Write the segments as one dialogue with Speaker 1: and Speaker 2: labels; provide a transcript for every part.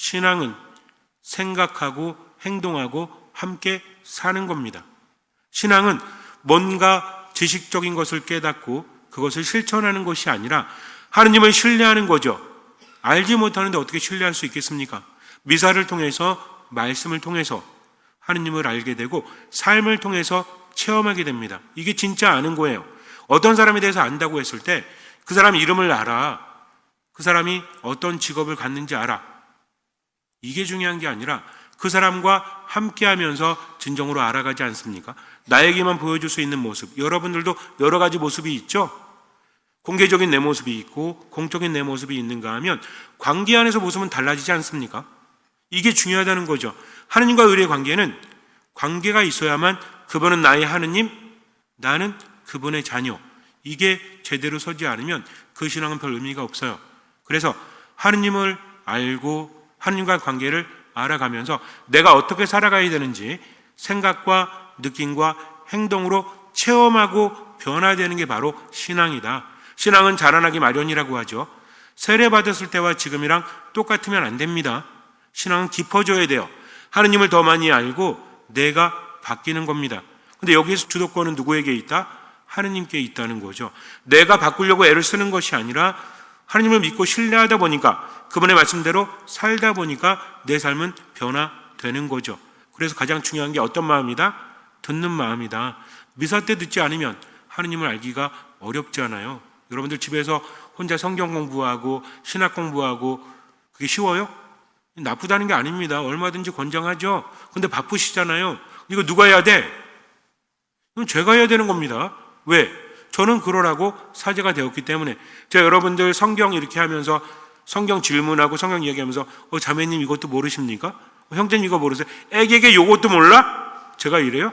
Speaker 1: 신앙은 생각하고 행동하고 함께 사는 겁니다. 신앙은 뭔가 지식적인 것을 깨닫고 그것을 실천하는 것이 아니라 하느님을 신뢰하는 거죠. 알지 못하는데 어떻게 신뢰할 수 있겠습니까? 미사를 통해서 말씀을 통해서 하느님을 알게 되고 삶을 통해서 체험하게 됩니다. 이게 진짜 아는 거예요. 어떤 사람에 대해서 안다고 했을 때 그 사람 이름을 알아. 그 사람이 어떤 직업을 갖는지 알아. 이게 중요한 게 아니라 그 사람과 함께 하면서 진정으로 알아가지 않습니까? 나에게만 보여줄 수 있는 모습. 여러분들도 여러 가지 모습이 있죠? 공개적인 내 모습이 있고 공적인 내 모습이 있는가 하면 관계 안에서 모습은 달라지지 않습니까? 이게 중요하다는 거죠. 하느님과 의리의 관계는 관계가 있어야만 그분은 나의 하느님, 나는 그분의 자녀. 이게 제대로 서지 않으면 그 신앙은 별 의미가 없어요. 그래서 하느님을 알고 하느님과 관계를 알아가면서 내가 어떻게 살아가야 되는지 생각과 느낌과 행동으로 체험하고 변화되는 게 바로 신앙이다. 신앙은 자라나기 마련이라고 하죠. 세례 받았을 때와 지금이랑 똑같으면 안 됩니다. 신앙은 깊어져야 돼요. 하느님을 더 많이 알고 내가 바뀌는 겁니다. 근데 여기에서 주도권은 누구에게 있다? 하느님께 있다는 거죠. 내가 바꾸려고 애를 쓰는 것이 아니라 하느님을 믿고 신뢰하다 보니까 그분의 말씀대로 살다 보니까 내 삶은 변화되는 거죠. 그래서 가장 중요한 게 어떤 마음이다? 듣는 마음이다. 미사 때 듣지 않으면 하느님을 알기가 어렵잖아요. 여러분들 집에서 혼자 성경 공부하고 신학 공부하고 그게 쉬워요? 나쁘다는 게 아닙니다. 얼마든지 권장하죠. 근데 바쁘시잖아요. 이거 누가 해야 돼? 이건 제가 해야 되는 겁니다. 왜? 저는 그러라고 사제가 되었기 때문에 제가 여러분들 성경 이렇게 하면서 성경 질문하고 성경 이야기하면서 어 자매님 이것도 모르십니까? 어, 형제님 이거 모르세요? 애기에게 이것도 몰라? 제가 이래요?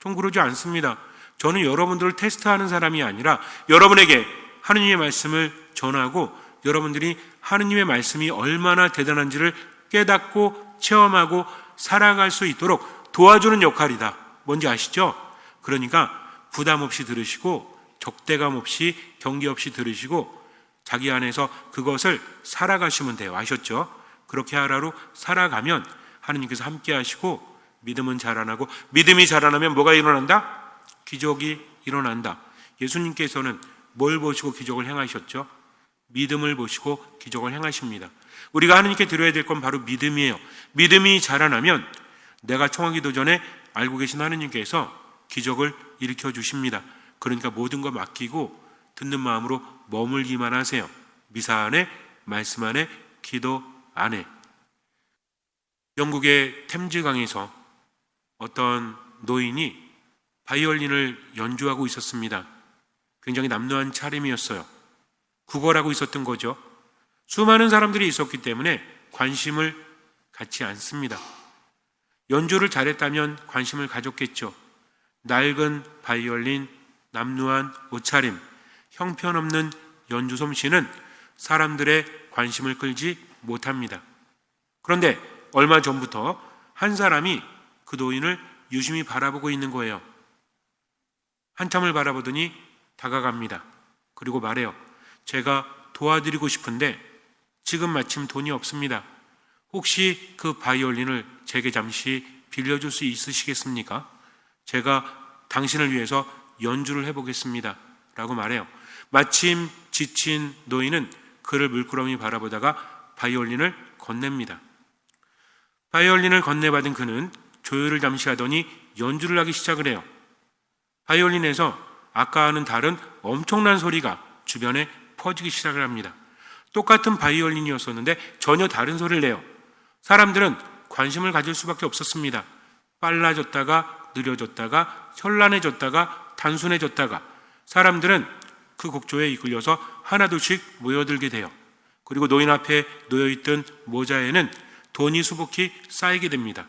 Speaker 1: 좀 그러지 않습니다. 저는 여러분들을 테스트하는 사람이 아니라 여러분에게 하느님의 말씀을 전하고 여러분들이 하느님의 말씀이 얼마나 대단한지를 깨닫고 체험하고 살아갈 수 있도록 도와주는 역할이다. 뭔지 아시죠? 그러니까 부담 없이 들으시고 적대감 없이 경계 없이 들으시고 자기 안에서 그것을 살아가시면 돼요. 아셨죠? 그렇게 하루로 살아가면 하느님께서 함께 하시고 믿음은 자라나고 믿음이 자라나면 뭐가 일어난다? 기적이 일어난다. 예수님께서는 뭘 보시고 기적을 행하셨죠? 믿음을 보시고 기적을 행하십니다. 우리가 하느님께 드려야 될 건 바로 믿음이에요. 믿음이 자라나면 내가 청하기도 전에 알고 계신 하느님께서 기적을 일으켜 주십니다. 그러니까 모든 거 맡기고 듣는 마음으로 머물기만 하세요. 미사 안에, 말씀 안에, 기도 안에. 영국의 템즈강에서 어떤 노인이 바이올린을 연주하고 있었습니다. 굉장히 남루한 차림이었어요. 국어라고 있었던 거죠. 수많은 사람들이 있었기 때문에 관심을 갖지 않습니다. 연주를 잘했다면 관심을 가졌겠죠. 낡은 바이올린, 남루한 옷차림, 형편없는 연주 솜씨는 사람들의 관심을 끌지 못합니다. 그런데 얼마 전부터 한 사람이 그 노인을 유심히 바라보고 있는 거예요. 한참을 바라보더니 다가갑니다. 그리고 말해요. 제가 도와드리고 싶은데 지금 마침 돈이 없습니다. 혹시 그 바이올린을 제게 잠시 빌려줄 수 있으시겠습니까? 제가 당신을 위해서 연주를 해보겠습니다. 라고 말해요. 마침 지친 노인은 그를 물끄러미 바라보다가 바이올린을 건넵니다. 바이올린을 건네받은 그는 조율을 잠시 하더니 연주를 하기 시작을 해요. 바이올린에서 아까와는 다른 엄청난 소리가 주변에 퍼지기 시작을 합니다. 똑같은 바이올린이었었는데 전혀 다른 소리를 내요. 사람들은 관심을 가질 수밖에 없었습니다. 빨라졌다가 느려졌다가 현란해졌다가 단순해졌다가 사람들은 그 곡조에 이끌려서 하나둘씩 모여들게 돼요. 그리고 노인 앞에 놓여있던 모자에는 돈이 수북히 쌓이게 됩니다.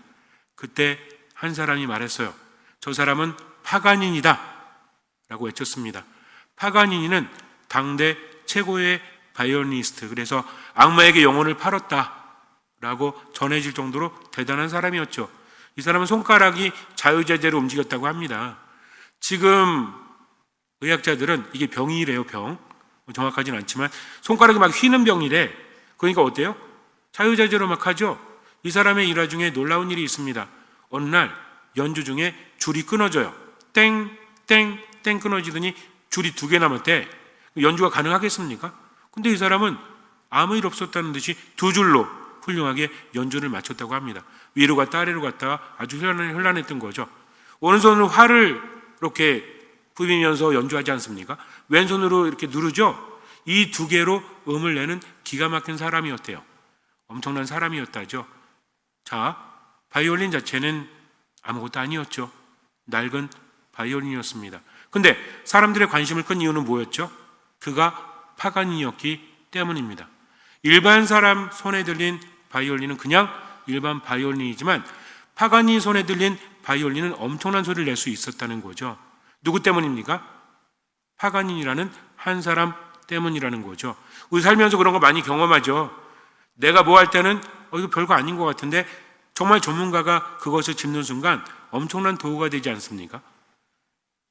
Speaker 1: 그때 한 사람이 말했어요. 저 사람은 파가닌이다. 라고 외쳤습니다. 파가닌이는 당대 최고의 바이올리니스트. 그래서 악마에게 영혼을 팔았다. 라고 전해질 정도로 대단한 사람이었죠. 이 사람은 손가락이 자유자재로 움직였다고 합니다. 지금 의학자들은 이게 병이래요, 병. 정확하진 않지만 손가락이 막 휘는 병이래. 그러니까 어때요? 자유자재로 막 하죠. 이 사람의 일화 중에 놀라운 일이 있습니다. 어느 날 연주 중에 줄이 끊어져요. 땡, 땡, 땡 끊어지더니 줄이 두 개 남았대. 연주가 가능하겠습니까? 근데 이 사람은 아무 일 없었다는 듯이 두 줄로 훌륭하게 연주를 마쳤다고 합니다. 위로 갔다 아래로 갔다가 아주 현란, 현란했던 거죠. 오른손으로 활을 이렇게 부비면서 연주하지 않습니까? 왼손으로 이렇게 누르죠? 이 두 개로 음을 내는 기가 막힌 사람이었대요. 엄청난 사람이었다죠. 자, 바이올린 자체는 아무것도 아니었죠. 낡은 바이올린이었습니다. 근데 사람들의 관심을 끈 이유는 뭐였죠? 그가 파간이었기 때문입니다. 일반 사람 손에 들린 바이올린은 그냥 일반 바이올린이지만 파간이 손에 들린 바이올린은 엄청난 소리를 낼 수 있었다는 거죠. 누구 때문입니까? 파간인이라는 한 사람 때문이라는 거죠. 우리 살면서 그런 거 많이 경험하죠. 내가 뭐 할 때는 어, 이거 별거 아닌 것 같은데 정말 전문가가 그것을 짚는 순간 엄청난 도구가 되지 않습니까?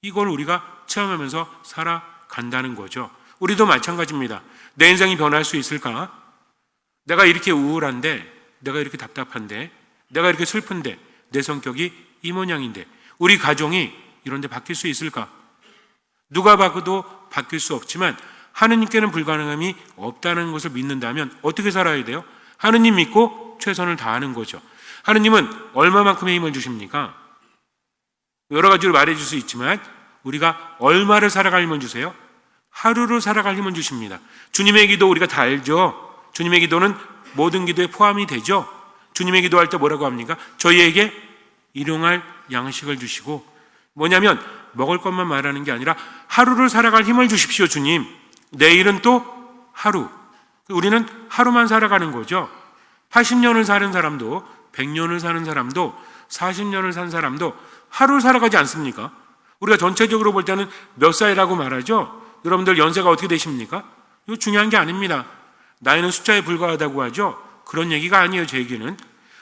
Speaker 1: 이걸 우리가 체험하면서 살아간다는 거죠. 우리도 마찬가지입니다. 내 인생이 변할 수 있을까? 내가 이렇게 우울한데, 내가 이렇게 답답한데, 내가 이렇게 슬픈데, 내 성격이 이 모양인데, 우리 가정이 이런 데 바뀔 수 있을까? 누가 봐도 바뀔 수 없지만 하느님께는 불가능함이 없다는 것을 믿는다면 어떻게 살아야 돼요? 하느님 믿고 최선을 다하는 거죠. 하느님은 얼마만큼의 힘을 주십니까? 여러 가지로 말해 줄 수 있지만 우리가 얼마를 살아갈 힘을 주세요? 하루를 살아갈 힘을 주십니다. 주님의 기도 우리가 다 알죠? 주님의 기도는 모든 기도에 포함이 되죠? 주님의 기도할 때 뭐라고 합니까? 저희에게 일용할 양식을 주시고 뭐냐면 먹을 것만 말하는 게 아니라 하루를 살아갈 힘을 주십시오, 주님. 내일은 또 하루. 우리는 하루만 살아가는 거죠. 80년을 사는 사람도, 100년을 사는 사람도, 40년을 산 사람도 하루 살아가지 않습니까? 우리가 전체적으로 볼 때는 몇 살이라고 말하죠? 여러분들 연세가 어떻게 되십니까? 이거 중요한 게 아닙니다. 나이는 숫자에 불과하다고 하죠? 그런 얘기가 아니에요, 제 얘기는.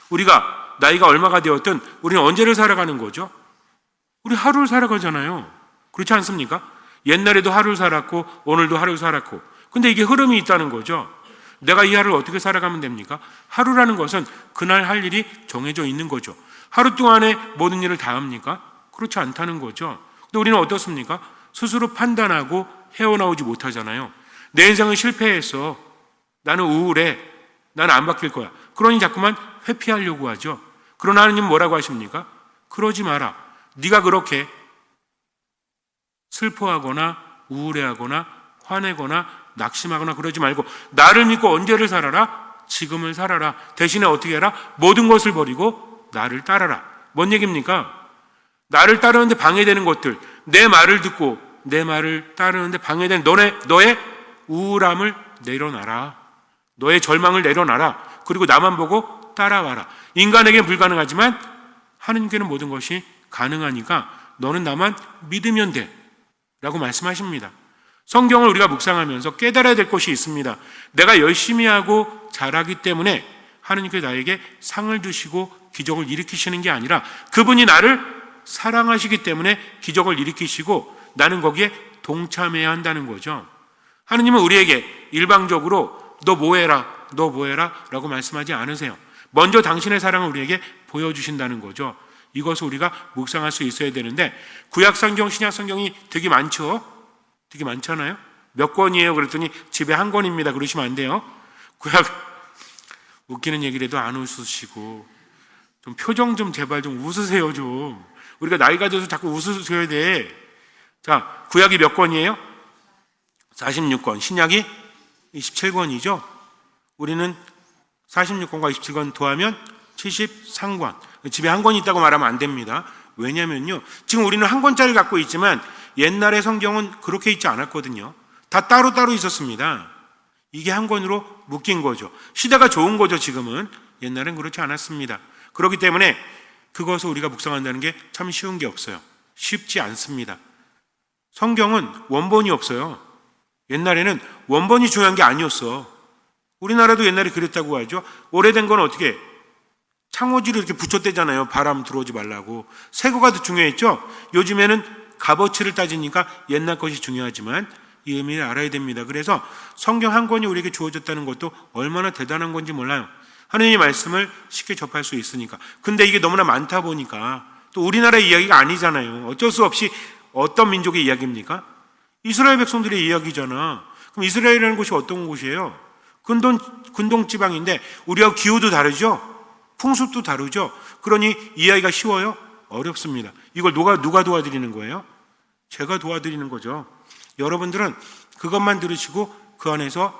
Speaker 1: 우리가 나이가 얼마가 되었든 우리는 언제를 살아가는 거죠? 우리 하루를 살아가잖아요. 그렇지 않습니까? 옛날에도 하루를 살았고 오늘도 하루를 살았고 근데 이게 흐름이 있다는 거죠. 내가 이 하루를 어떻게 살아가면 됩니까? 하루라는 것은 그날 할 일이 정해져 있는 거죠. 하루 동안에 모든 일을 다 합니까? 그렇지 않다는 거죠. 근데 우리는 어떻습니까? 스스로 판단하고 헤어나오지 못하잖아요. 내 인생은 실패했어. 나는 우울해. 나는 안 바뀔 거야. 그러니 자꾸만 회피하려고 하죠. 그러나 하느님 뭐라고 하십니까? 그러지 마라. 네가 그렇게 슬퍼하거나 우울해하거나 화내거나 낙심하거나 그러지 말고 나를 믿고 언제를 살아라? 지금을 살아라. 대신에 어떻게 해라? 모든 것을 버리고 나를 따라라. 뭔 얘기입니까? 나를 따르는데 방해되는 것들, 내 말을 듣고 내 말을 따르는데 방해되는 너네, 너의 우울함을 내려놔라. 너의 절망을 내려놔라. 그리고 나만 보고 따라와라. 인간에게는 불가능하지만 하느님께는 모든 것이 가능하니까 너는 나만 믿으면 돼. 라고 말씀하십니다. 성경을 우리가 묵상하면서 깨달아야 될 것이 있습니다. 내가 열심히 하고 잘하기 때문에 하느님께 나에게 상을 주시고 기적을 일으키시는 게 아니라 그분이 나를 사랑하시기 때문에 기적을 일으키시고 나는 거기에 동참해야 한다는 거죠. 하느님은 우리에게 일방적으로 너 뭐해라, 너 뭐해라 라고 말씀하지 않으세요. 먼저 당신의 사랑을 우리에게 보여주신다는 거죠. 이것을 우리가 묵상할 수 있어야 되는데 구약 성경, 신약 성경이 되게 많죠. 되게 많잖아요. 몇 권이에요? 그랬더니 집에 한 권입니다. 그러시면 안 돼요. 구약 웃기는 얘기라도 안 웃으시고 좀 표정 좀 제발 좀 웃으세요 좀. 우리가 나이가 들어서 자꾸 웃으셔야 돼. 자, 구약이 몇 권이에요? 46권. 신약이 27권이죠. 우리는 46권과 27권 더하면 73권. 집에 한권 있다고 말하면 안 됩니다. 왜냐면요. 지금 우리는 한 권짜리 갖고 있지만 옛날의 성경은 그렇게 있지 않았거든요. 다 따로따로 있었습니다. 이게 한 권으로 묶인 거죠. 시대가 좋은 거죠, 지금은. 옛날엔 그렇지 않았습니다. 그렇기 때문에 그것을 우리가 묵상한다는 게 참 쉬운 게 없어요. 쉽지 않습니다. 성경은 원본이 없어요. 옛날에는 원본이 중요한 게 아니었어. 우리나라도 옛날에 그랬다고 하죠. 오래된 건 어떻게 창호지를 이렇게 붙였대잖아요. 바람 들어오지 말라고. 새거가 더 중요했죠. 요즘에는 값어치를 따지니까 옛날 것이 중요하지만 이 의미를 알아야 됩니다. 그래서 성경 한 권이 우리에게 주어졌다는 것도 얼마나 대단한 건지 몰라요. 하느님의 말씀을 쉽게 접할 수 있으니까. 근데 이게 너무나 많다 보니까 또 우리나라의 이야기가 아니잖아요. 어쩔 수 없이 어떤 민족의 이야기입니까? 이스라엘 백성들의 이야기잖아. 그럼 이스라엘이라는 곳이 어떤 곳이에요? 근동, 근동 지방인데 우리가 기후도 다르죠? 풍습도 다르죠? 그러니 이해하기가 쉬워요? 어렵습니다. 이걸 누가, 누가 도와드리는 거예요? 제가 도와드리는 거죠. 여러분들은 그것만 들으시고 그 안에서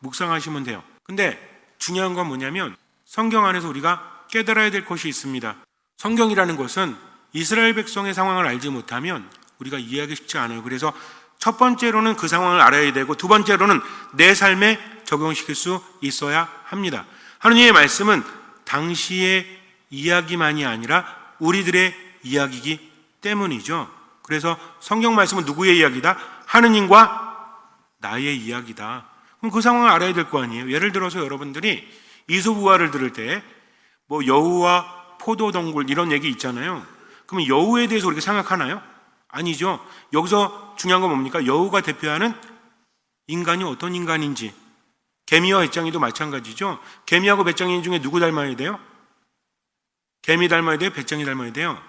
Speaker 1: 묵상하시면 돼요. 근데 중요한 건 뭐냐면 성경 안에서 우리가 깨달아야 될 것이 있습니다. 성경이라는 것은 이스라엘 백성의 상황을 알지 못하면 우리가 이해하기 쉽지 않아요. 그래서 첫 번째로는 그 상황을 알아야 되고 두 번째로는 내 삶에 적용시킬 수 있어야 합니다. 하느님의 말씀은 당시의 이야기만이 아니라 우리들의 이야기이기 때문이죠. 그래서 성경 말씀은 누구의 이야기다? 하느님과 나의 이야기다. 그럼 그 상황을 알아야 될 거 아니에요. 예를 들어서 여러분들이 이수부화를 들을 때 뭐 여우와 포도덩굴 이런 얘기 있잖아요. 그러면 여우에 대해서 우리가 생각하나요? 아니죠. 여기서 중요한 건 뭡니까? 여우가 대표하는 인간이 어떤 인간인지. 개미와 배짱이도 마찬가지죠. 개미하고 배짱이 중에 누구 닮아야 돼요? 개미 닮아야 돼요? 배짱이 닮아야 돼요?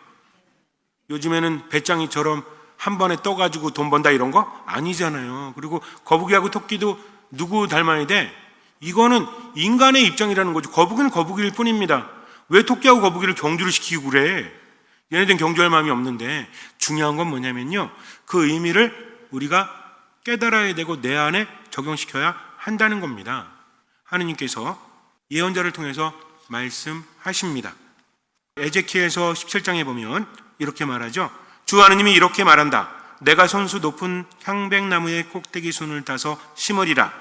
Speaker 1: 요즘에는 배짱이처럼 한 번에 떠가지고 돈 번다 이런 거 아니잖아요. 그리고 거북이하고 토끼도 누구 닮아야 돼? 이거는 인간의 입장이라는 거죠. 거북이는 거북이일 뿐입니다. 왜 토끼하고 거북이를 경주를 시키고 그래? 얘네들은 경주할 마음이 없는데 중요한 건 뭐냐면요. 그 의미를 우리가 깨달아야 되고 내 안에 적용시켜야 한다는 겁니다. 하느님께서 예언자를 통해서 말씀하십니다. 에제키에서 17장에 보면 이렇게 말하죠. 주 하느님이 이렇게 말한다. 내가 선수 높은 향백나무의 꼭대기 손을 따서 심으리라.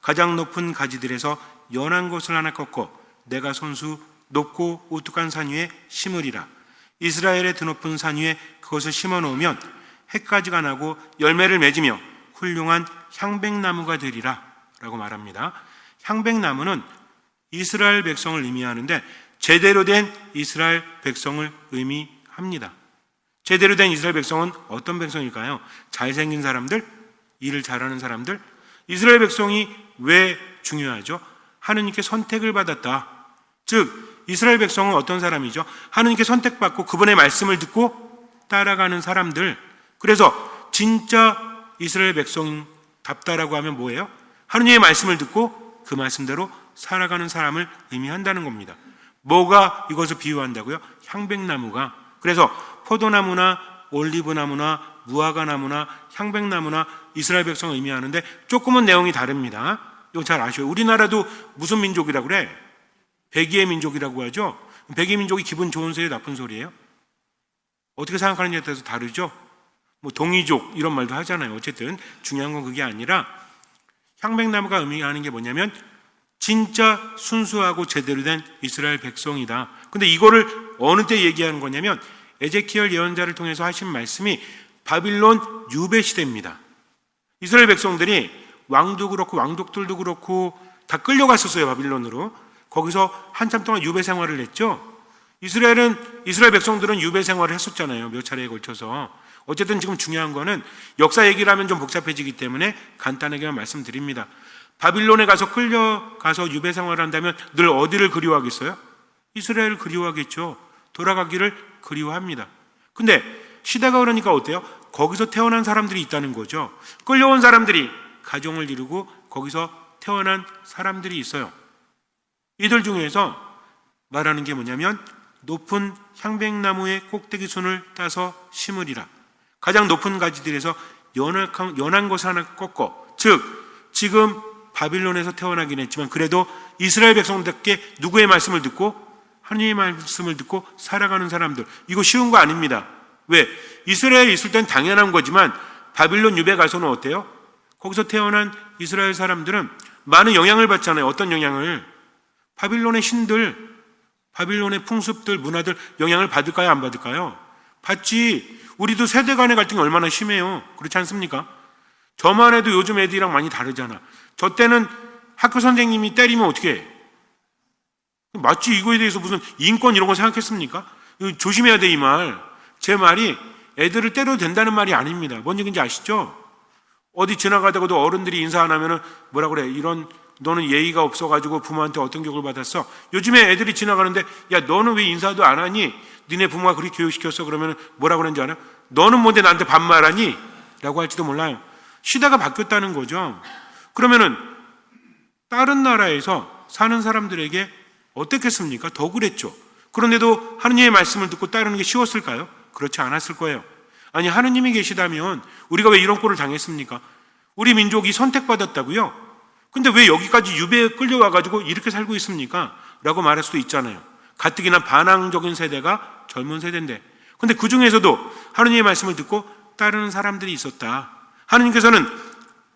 Speaker 1: 가장 높은 가지들에서 연한 것을 하나 꺾고 내가 선수 높고 우뚝한 산 위에 심으리라. 이스라엘의 드높은 산 위에 그것을 심어 놓으면 해까지가 나고 열매를 맺으며 훌륭한 향백나무가 되리라. 라고 말합니다. 향백나무는 이스라엘 백성을 의미하는데 제대로 된 이스라엘 백성을 의미합니다. 제대로 된 이스라엘 백성은 어떤 백성일까요? 잘생긴 사람들, 일을 잘하는 사람들. 이스라엘 백성이 왜 중요하죠? 하느님께 선택을 받았다. 즉, 이스라엘 백성은 어떤 사람이죠? 하느님께 선택받고 그분의 말씀을 듣고 따라가는 사람들. 그래서 진짜 이스라엘 백성답다라고 하면 뭐예요? 하느님의 말씀을 듣고 그 말씀대로 살아가는 사람을 의미한다는 겁니다. 뭐가 이것을 비유한다고요? 향백나무가. 그래서 포도나무나 올리브나무나 무화과나무나 향백나무나 이스라엘 백성을 의미하는데 조금은 내용이 다릅니다. 이거 잘 아셔요. 우리나라도 무슨 민족이라고 그래? 백의의 민족이라고 하죠. 백의 민족이 기분 좋은 소리예요, 나쁜 소리예요? 어떻게 생각하느냐에 따라서 다르죠. 뭐 동이족 이런 말도 하잖아요. 어쨌든 중요한 건 그게 아니라 향백나무가 의미하는 게 뭐냐면 진짜 순수하고 제대로 된 이스라엘 백성이다. 근데 이거를 어느 때 얘기하는 거냐면 에제키엘 예언자를 통해서 하신 말씀이 바빌론 유배 시대입니다. 이스라엘 백성들이 왕도 그렇고 왕족들도 그렇고 다 끌려갔었어요 바빌론으로. 거기서 한참 동안 유배 생활을 했죠. 이스라엘은 이스라엘 백성들은 유배 생활을 했었잖아요 몇 차례에 걸쳐서. 어쨌든 지금 중요한 거는 역사 얘기를 하면 좀 복잡해지기 때문에 간단하게만 말씀드립니다. 바빌론에 가서 끌려가서 유배 생활을 한다면 늘 어디를 그리워하겠어요? 이스라엘을 그리워하겠죠. 돌아가기를 그리워합니다. 근데 시대가 그러니까 어때요? 거기서 태어난 사람들이 있다는 거죠. 끌려온 사람들이 가정을 이루고 거기서 태어난 사람들이 있어요. 이들 중에서 말하는 게 뭐냐면 높은 향백나무의 꼭대기 손을 따서 심으리라. 가장 높은 가지들에서 연한, 연한 것을 하나 꺾어. 즉, 지금 바빌론에서 태어나긴 했지만 그래도 이스라엘 백성답게 누구의 말씀을 듣고 하나님의 말씀을 듣고 살아가는 사람들. 이거 쉬운 거 아닙니다. 왜? 이스라엘에 있을 땐 당연한 거지만 바빌론 유배 가서는 어때요? 거기서 태어난 이스라엘 사람들은 많은 영향을 받잖아요. 어떤 영향을? 바빌론의 신들, 바빌론의 풍습들, 문화들 영향을 받을까요? 안 받을까요? 받지. 우리도 세대 간의 갈등이 얼마나 심해요. 그렇지 않습니까? 저만 해도 요즘 애들이랑 많이 다르잖아. 저 때는 학교 선생님이 때리면 어떻게 해? 맞지? 이거에 대해서 무슨 인권 이런 거 생각했습니까? 조심해야 돼, 이 말. 제 말이 애들을 때려도 된다는 말이 아닙니다. 뭔 얘기인지 아시죠? 어디 지나가다가도 어른들이 인사 안 하면은 뭐라 그래? 이런 너는 예의가 없어가지고 부모한테 어떤 교육을 받았어? 요즘에 애들이 지나가는데 야 너는 왜 인사도 안 하니? 니네 부모가 그렇게 교육시켰어? 그러면 뭐라 그러는지 알아? 너는 뭔데 나한테 반말하니? 라고 할지도 몰라요. 시대가 바뀌었다는 거죠. 그러면은 다른 나라에서 사는 사람들에게 어떻겠습니까? 더 그랬죠. 그런데도 하느님의 말씀을 듣고 따르는 게 쉬웠을까요? 그렇지 않았을 거예요. 아니, 하느님이 계시다면 우리가 왜 이런 꼴을 당했습니까? 우리 민족이 선택받았다고요? 근데 왜 여기까지 유배에 끌려와가지고 이렇게 살고 있습니까? 라고 말할 수도 있잖아요. 가뜩이나 반항적인 세대가 젊은 세대인데. 근데 그 중에서도 하느님의 말씀을 듣고 따르는 사람들이 있었다. 하느님께서는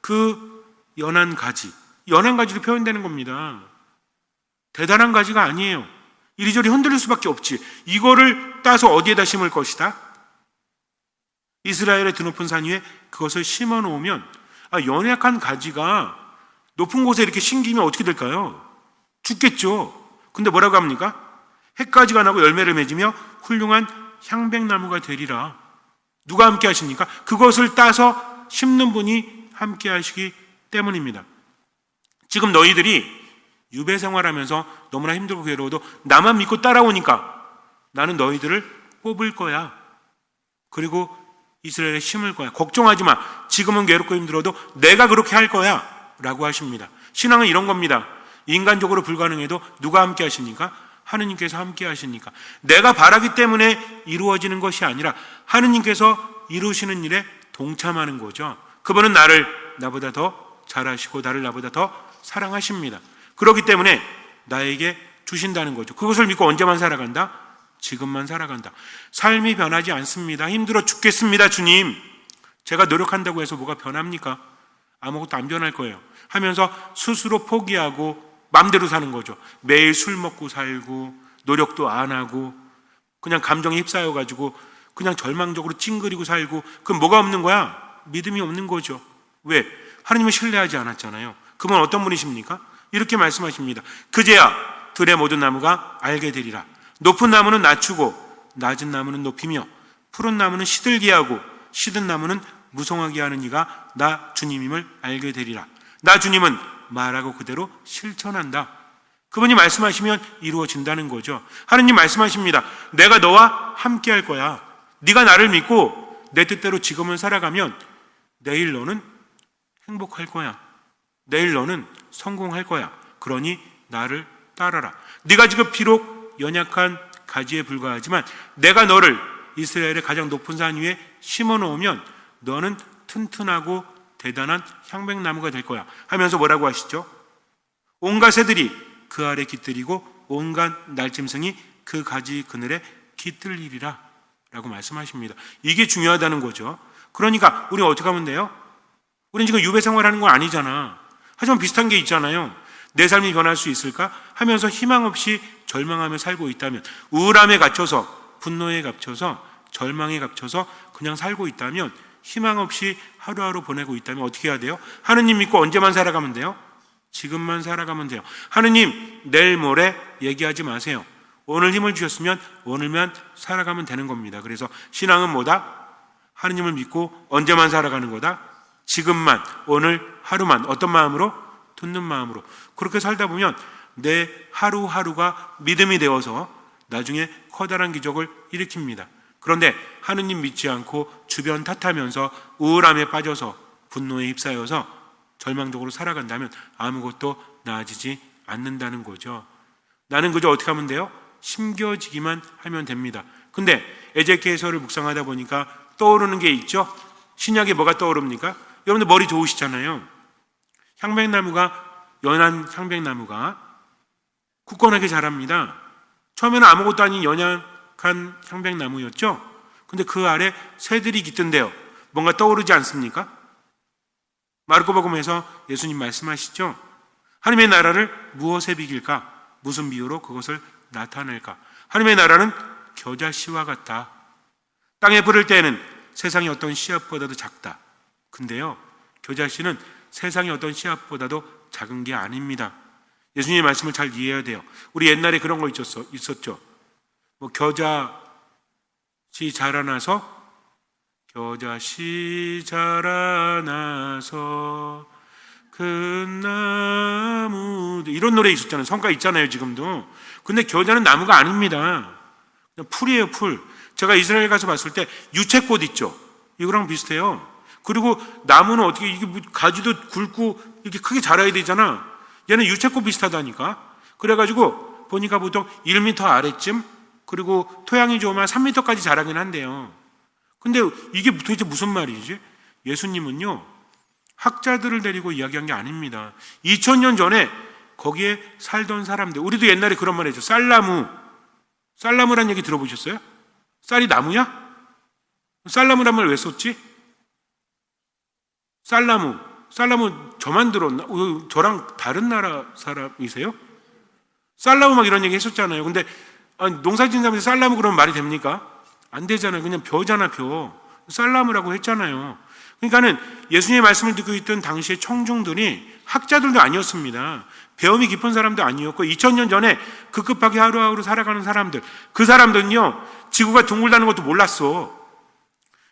Speaker 1: 그 연한 가지, 연한 가지로 표현되는 겁니다. 대단한 가지가 아니에요. 이리저리 흔들릴 수밖에 없지. 이거를 따서 어디에다 심을 것이다? 이스라엘의 드높은 산 위에 그것을 심어 놓으면 아, 연약한 가지가 높은 곳에 이렇게 심기면 어떻게 될까요? 죽겠죠. 근데 뭐라고 합니까? 해가지가 나고 열매를 맺으며 훌륭한 향백나무가 되리라. 누가 함께 하십니까? 그것을 따서 심는 분이 함께 하시기 때문입니다. 지금 너희들이 유배 생활하면서 너무나 힘들고 괴로워도 나만 믿고 따라오니까 나는 너희들을 뽑을 거야. 그리고 이스라엘에 심을 거야. 걱정하지 마. 지금은 괴롭고 힘들어도 내가 그렇게 할 거야. 라고 하십니다. 신앙은 이런 겁니다. 인간적으로 불가능해도 누가 함께 하십니까? 하느님께서 함께 하시니까. 내가 바라기 때문에 이루어지는 것이 아니라 하느님께서 이루시는 일에 동참하는 거죠. 그분은 나를 나보다 더 잘하시고 나를 나보다 더 사랑하십니다. 그렇기 때문에 나에게 주신다는 거죠. 그것을 믿고 언제만 살아간다? 지금만 살아간다. 삶이 변하지 않습니다. 힘들어 죽겠습니다, 주님. 제가 노력한다고 해서 뭐가 변합니까? 아무것도 안 변할 거예요. 하면서 스스로 포기하고 맘대로 사는 거죠. 매일 술 먹고 살고 노력도 안 하고 그냥 감정에 휩싸여 가지고 그냥 절망적으로 찡그리고 살고 그럼 뭐가 없는 거야? 믿음이 없는 거죠. 왜? 하나님을 신뢰하지 않았잖아요. 그분 어떤 분이십니까? 이렇게 말씀하십니다. 그제야 들의 모든 나무가 알게 되리라. 높은 나무는 낮추고 낮은 나무는 높이며 푸른 나무는 시들게 하고 시든 나무는 무성하게 하는 이가 나 주님임을 알게 되리라. 나 주님은 말하고 그대로 실천한다. 그분이 말씀하시면 이루어진다는 거죠. 하느님 말씀하십니다. 내가 너와 함께 할 거야. 네가 나를 믿고 내 뜻대로 지금은 살아가면 내일 너는 행복할 거야. 내일 너는 성공할 거야. 그러니 나를 따라라. 네가 지금 비록 연약한 가지에 불과하지만 내가 너를 이스라엘의 가장 높은 산 위에 심어 놓으면 너는 튼튼하고 대단한 향백나무가 될 거야. 하면서 뭐라고 하시죠? 온갖 새들이 그 아래 깃들이고 온갖 날짐승이 그 가지 그늘에 깃들리리라. 라고 말씀하십니다. 이게 중요하다는 거죠. 그러니까 우리 어떻게 하면 돼요? 우리는 지금 유배 생활하는 건 아니잖아. 하지만 비슷한 게 있잖아요. 내 삶이 변할 수 있을까? 하면서 희망 없이 절망하며 살고 있다면 우울함에 갇혀서 분노에 갇혀서 절망에 갇혀서 그냥 살고 있다면 희망 없이 하루하루 보내고 있다면 어떻게 해야 돼요? 하느님 믿고 언제만 살아가면 돼요? 지금만 살아가면 돼요. 하느님 내일 모레 얘기하지 마세요. 오늘 힘을 주셨으면 오늘만 살아가면 되는 겁니다. 그래서 신앙은 뭐다? 하느님을 믿고 언제만 살아가는 거다? 지금만, 오늘 하루만 어떤 마음으로? 듣는 마음으로. 그렇게 살다 보면 내 하루하루가 믿음이 되어서 나중에 커다란 기적을 일으킵니다. 그런데 하느님 믿지 않고 주변 탓하면서 우울함에 빠져서 분노에 휩싸여서 절망적으로 살아간다면 아무것도 나아지지 않는다는 거죠. 나는 그저 어떻게 하면 돼요? 심겨지기만 하면 됩니다. 근데 에제키에서를 묵상하다 보니까 떠오르는 게 있죠. 신약에 뭐가 떠오릅니까? 여러분들 머리 좋으시잖아요. 향백나무가 연한 향백나무가 굳건하게 자랍니다. 처음에는 아무것도 아닌 연 약한 향백나무였죠. 근데 그 아래 새들이 깃든데요. 뭔가 떠오르지 않습니까? 마르코복음에서 예수님 말씀하시죠. 하나님의 나라를 무엇에 비길까? 무슨 비유로 그것을 나타낼까? 하나님의 나라는 겨자씨와 같다. 땅에 뿌릴 때에는 세상의 어떤 씨앗보다도 작다. 근데요, 겨자씨는 세상의 어떤 씨앗보다도 작은 게 아닙니다. 예수님의 말씀을 잘 이해해야 돼요. 우리 옛날에 그런 거 있었죠. 뭐 겨자씨 자라나서 겨자씨 자라나서 큰 나무 이런 노래 있었잖아요. 성가 있잖아요, 지금도. 근데 겨자는 나무가 아닙니다. 그냥 풀이에요, 풀. 제가 이스라엘 가서 봤을 때 유채꽃 있죠. 이거랑 비슷해요. 그리고 나무는 어떻게 이게 뭐 가지도 굵고 이렇게 크게 자라야 되잖아. 얘는 유채꽃 비슷하다니까. 그래가지고 보니까 보통 1m 아래쯤 그리고 토양이 좋으면 3m까지 자라긴 한데요. 근데 이게 도대체 무슨 말이지? 예수님은요, 학자들을 데리고 이야기한 게 아닙니다. 2000년 전에 거기에 살던 사람들, 우리도 옛날에 그런 말 했죠. 쌀나무. 쌀나무란 얘기 들어보셨어요? 쌀이 나무야? 쌀나무란 말 왜 썼지? 쌀나무. 쌀나무 저만 들었나? 어, 저랑 다른 나라 사람이세요? 쌀나무 막 이런 얘기 했었잖아요. 근데 농사 짓는 사람한테 쌀나무 그러면 말이 됩니까? 안 되잖아요. 그냥 벼잖아, 벼. 쌀나무라고 했잖아요. 그러니까는 예수님의 말씀을 듣고 있던 당시의 청중들이 학자들도 아니었습니다. 배움이 깊은 사람도 아니었고 2000년 전에 급급하게 하루하루 살아가는 사람들 그 사람들은요 지구가 둥글다는 것도 몰랐어.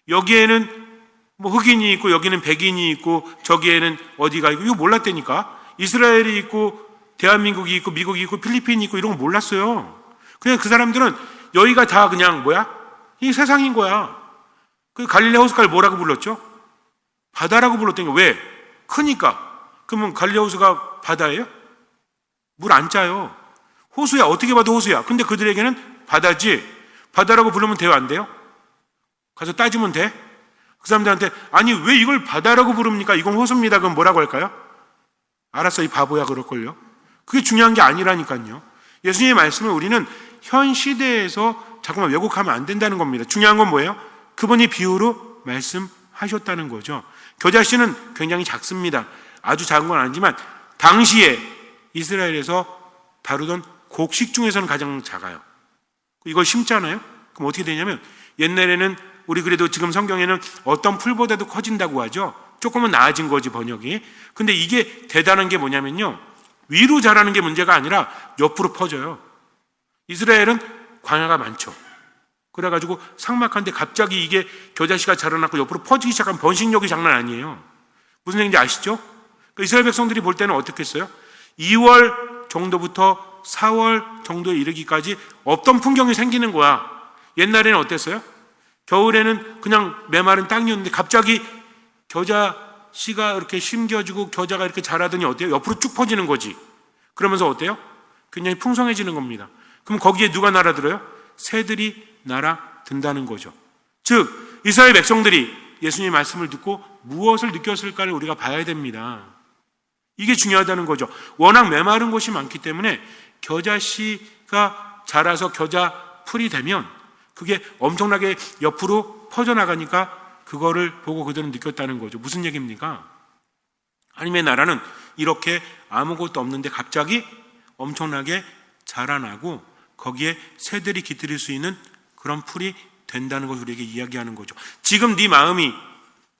Speaker 1: 여기에는 뭐 흑인이 있고 여기는 백인이 있고 저기에는 어디가 있고 이거 몰랐다니까. 이스라엘이 있고 대한민국이 있고 미국이 있고 필리핀이 있고 이런 거 몰랐어요. 그냥 그 사람들은 여기가 다 그냥 뭐야? 이 세상인 거야. 그 갈릴레 호수가를 뭐라고 불렀죠? 바다라고 불렀다니까. 왜? 크니까. 그러면 갈릴레 호수가 바다예요? 물 안 짜요. 호수야. 어떻게 봐도 호수야. 근데 그들에게는 바다지. 바다라고 부르면 돼요? 안 돼요? 가서 따지면 돼? 그 사람들한테 아니 왜 이걸 바다라고 부릅니까? 이건 호수입니다. 그럼 뭐라고 할까요? 알았어 이 바보야 그럴걸요. 그게 중요한 게 아니라니까요. 예수님의 말씀을 우리는 현 시대에서 자꾸만 왜곡하면 안 된다는 겁니다. 중요한 건 뭐예요? 그분이 비유로 말씀하셨다는 거죠. 겨자씨는 굉장히 작습니다. 아주 작은 건 아니지만 당시에 이스라엘에서 다루던 곡식 중에서는 가장 작아요. 이걸 심잖아요? 그럼 어떻게 되냐면 옛날에는 우리 그래도 지금 성경에는 어떤 풀보다도 커진다고 하죠. 조금은 나아진 거지 번역이. 근데 이게 대단한 게 뭐냐면요. 위로 자라는 게 문제가 아니라 옆으로 퍼져요. 이스라엘은 광야가 많죠. 그래가지고 상막한데 갑자기 이게 겨자씨가 자라났고 옆으로 퍼지기 시작한 번식력이 장난 아니에요. 무슨 얘기인지 아시죠? 그 이스라엘 백성들이 볼 때는 어떻겠어요? 2월 정도부터 4월 정도에 이르기까지 없던 풍경이 생기는 거야. 옛날에는 어땠어요? 겨울에는 그냥 메마른 땅이었는데 갑자기 겨자씨가 이렇게 심겨지고 겨자가 이렇게 자라더니 어때요? 옆으로 쭉 퍼지는 거지. 그러면서 어때요? 굉장히 풍성해지는 겁니다. 그럼 거기에 누가 날아들어요? 새들이 날아든다는 거죠. 즉, 이스라엘 백성들이 예수님의 말씀을 듣고 무엇을 느꼈을까를 우리가 봐야 됩니다. 이게 중요하다는 거죠. 워낙 메마른 곳이 많기 때문에 겨자씨가 자라서 겨자 풀이 되면 그게 엄청나게 옆으로 퍼져나가니까 그거를 보고 그들은 느꼈다는 거죠. 무슨 얘기입니까? 하나님의 나라는 이렇게 아무것도 없는데 갑자기 엄청나게 자라나고 거기에 새들이 깃들일 수 있는 그런 풀이 된다는 것을 우리에게 이야기하는 거죠. 지금 네 마음이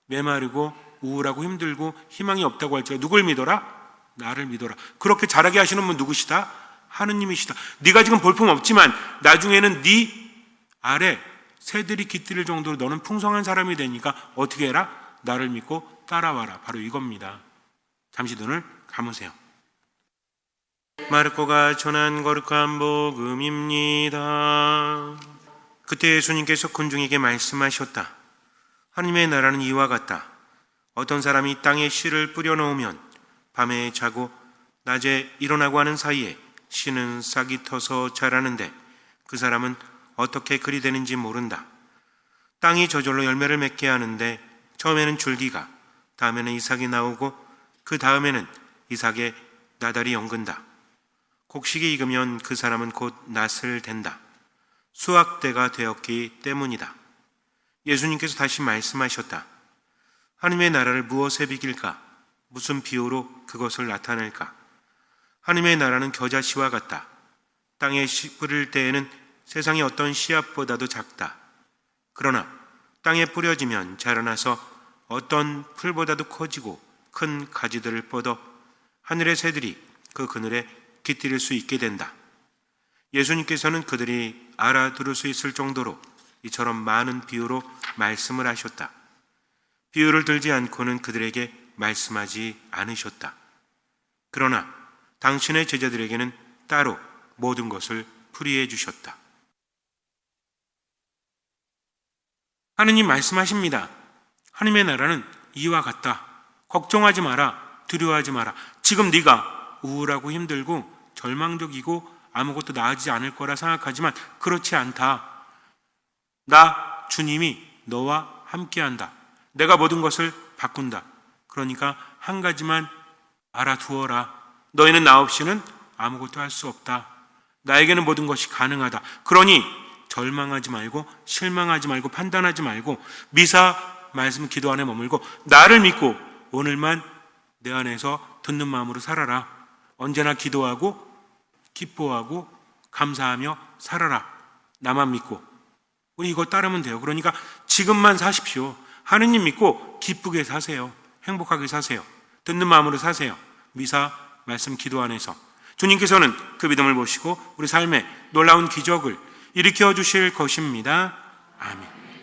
Speaker 1: 메마르고 우울하고 힘들고 희망이 없다고 할지라 누굴 믿어라? 나를 믿어라. 그렇게 자라게 하시는 분 누구시다? 하느님이시다. 네가 지금 볼품 없지만 나중에는 네 아래 새들이 깃들일 정도로 너는 풍성한 사람이 되니까 어떻게 해라? 나를 믿고 따라와라. 바로 이겁니다. 잠시 눈을 감으세요. 마르코가 전한 거룩한 복음입니다. 그때 예수님께서 군중에게 말씀하셨다. 하나님의 나라는 이와 같다. 어떤 사람이 땅에 씨를 뿌려 놓으면 밤에 자고 낮에 일어나고 하는 사이에 씨는 싹이 터서 자라는데 그 사람은 어떻게 그리 되는지 모른다. 땅이 저절로 열매를 맺게 하는데 처음에는 줄기가, 다음에는 이삭이 나오고 그 다음에는 이삭의 나달이 연근다. 곡식이 익으면 그 사람은 곧 낫을 된다. 수확대가 되었기 때문이다. 예수님께서 다시 말씀하셨다. 하나님의 나라를 무엇에 비길까? 무슨 비유로 그것을 나타낼까? 하나님의 나라는 겨자씨와 같다. 땅에 씨 뿌릴 때에는 세상의 어떤 씨앗보다도 작다. 그러나 땅에 뿌려지면 자라나서 어떤 풀보다도 커지고 큰 가지들을 뻗어 하늘의 새들이 그 그늘에 깃들일 수 있게 된다. 예수님께서는 그들이 알아들을 수 있을 정도로 이처럼 많은 비유로 말씀을 하셨다. 비유를 들지 않고는 그들에게 말씀하지 않으셨다. 그러나 당신의 제자들에게는 따로 모든 것을 풀이해 주셨다. 하느님 말씀하십니다. 하나님의 나라는 이와 같다. 걱정하지 마라. 두려워하지 마라. 지금 네가 우울하고 힘들고 절망적이고 아무것도 나아지지 않을 거라 생각하지만 그렇지 않다. 나 주님이 너와 함께한다. 내가 모든 것을 바꾼다. 그러니까 한 가지만 알아두어라. 너희는 나 없이는 아무것도 할 수 없다. 나에게는 모든 것이 가능하다. 그러니 절망하지 말고 실망하지 말고 판단하지 말고 미사 말씀 기도 안에 머물고 나를 믿고 오늘만 내 안에서 듣는 마음으로 살아라. 언제나 기도하고 기뻐하고 감사하며 살아라. 나만 믿고 우리 이거 따르면 돼요. 그러니까 지금만 사십시오. 하느님 믿고 기쁘게 사세요. 행복하게 사세요. 듣는 마음으로 사세요. 미사 말씀 기도 안에서 주님께서는 그 믿음을 보시고 우리 삶에 놀라운 기적을 일으켜 주실 것입니다. 아멘.